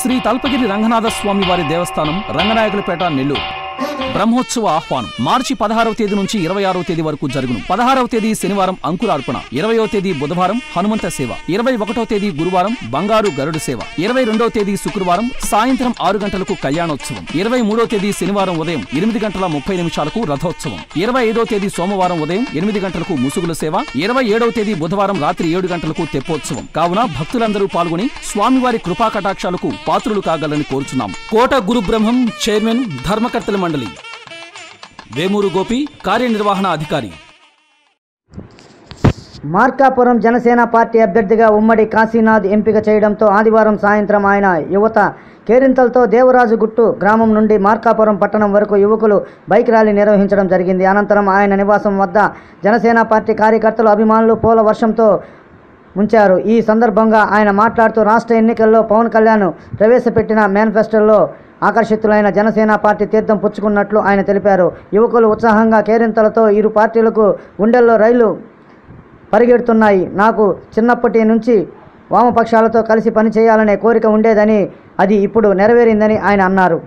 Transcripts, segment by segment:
శ్రీ తల్పగిరి రంగనాథ స్వామి వారి దేవస్థానం రంగనాయకులపేట నెల్లూరు. బ్రహ్మోత్సవ ఆహ్వానం. మార్చి పదహారవ తేదీ నుంచి ఇరవై ఆరవ తేదీ వరకు జరుగును. పదహారవ తేదీ శనివారం అంకురార్పణ. ఇరవయో తేదీ బుధవారం హనుమంత సేవ. ఇరవై ఒకటో తేదీ గురువారం బంగారు గరుడు సేవ. ఇరవై రెండవ తేదీ శుక్రవారం సాయంత్రం ఆరు గంటలకు కళ్యాణోత్సవం. ఇరవై మూడో తేదీ శనివారం ఉదయం ఎనిమిది గంటల ముప్పై నిమిషాలకు రథోత్సవం. ఇరవై ఐదో తేదీ సోమవారం ఉదయం ఎనిమిది గంటలకు ముసుగుల సేవ. ఇరవై ఏడవ తేదీ బుధవారం రాత్రి ఏడు గంటలకు తెప్పోత్సవం. కావున భక్తులందరూ పాల్గొని స్వామివారి కృపా కటాక్షాలకు పాత్రులు కాగలని కోరుచున్నాం. కోట గురు బ్రహ్మం చైర్మన్ ధర్మకర్తల మండలి. వేమూరు గోపి కార్యనిర్వహణ అధికారి. మార్కాపురం జనసేన పార్టీ అభ్యర్థిగా ఉమ్మడి కాశీనాథ్ ఎంపిక చేయడంతో ఆదివారం సాయంత్రం ఆయన యువత కేరింతలతో దేవరాజుగుట్టు గ్రామం నుండి మార్కాపురం పట్టణం వరకు యువకులు బైక్ ర్యాలీ నిర్వహించడం జరిగింది. అనంతరం ఆయన నివాసం వద్ద జనసేన పార్టీ కార్యకర్తలు అభిమానులు పూల వర్షంతో ఉంచారు ఈ సందర్భంగా ఆయన మాట్లాడుతూ రాష్ట్ర ఎన్నికల్లో పవన్ కళ్యాణ్ ప్రవేశపెట్టిన మేనిఫెస్టోలో ఆకర్షితులైన జనసేన పార్టీ తీర్థం పుచ్చుకున్నట్లు ఆయన తెలిపారు. యువకులు ఉత్సాహంగా కేరింతలతో ఇరు పార్టీలకు గుండెల్లో రైలు పరిగెడుతున్నాయి. నాకు చిన్నప్పటి నుంచి వామపక్షాలతో కలిసి పనిచేయాలనే కోరిక ఉండేదని అది ఇప్పుడు నెరవేరిందని ఆయన అన్నారు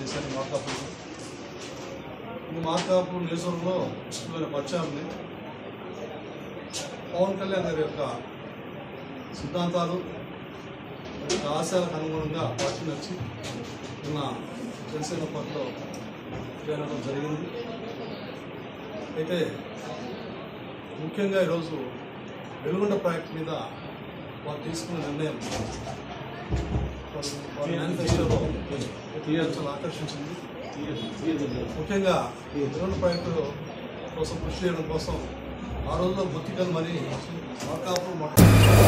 చేశాను మార్కాపూర్ మార్కాపూర్ నియోజకవర్గంలో ఉంది పవన్ కళ్యాణ్ గారి యొక్క సిద్ధాంతాలు ఆశయాలకు అనుగుణంగా పార్టీ నచ్చి నిన్న జనసేన పార్టీలో చేరడం జరిగింది. అయితే ముఖ్యంగా ఈరోజు వెలుగొండ ప్రాజెక్ట్ మీద వారు తీసుకున్న నిర్ణయం వారి మేనిఫెస్టోలో చాలా ఆకర్షించింది. ముఖ్యంగా ఈ వెలుగొండ ప్రాజెక్టు కోసం కృషి చేయడం కోసం ఆ రోజుల్లో గుత్తికలు మరి మార్కాపురం మొట్ట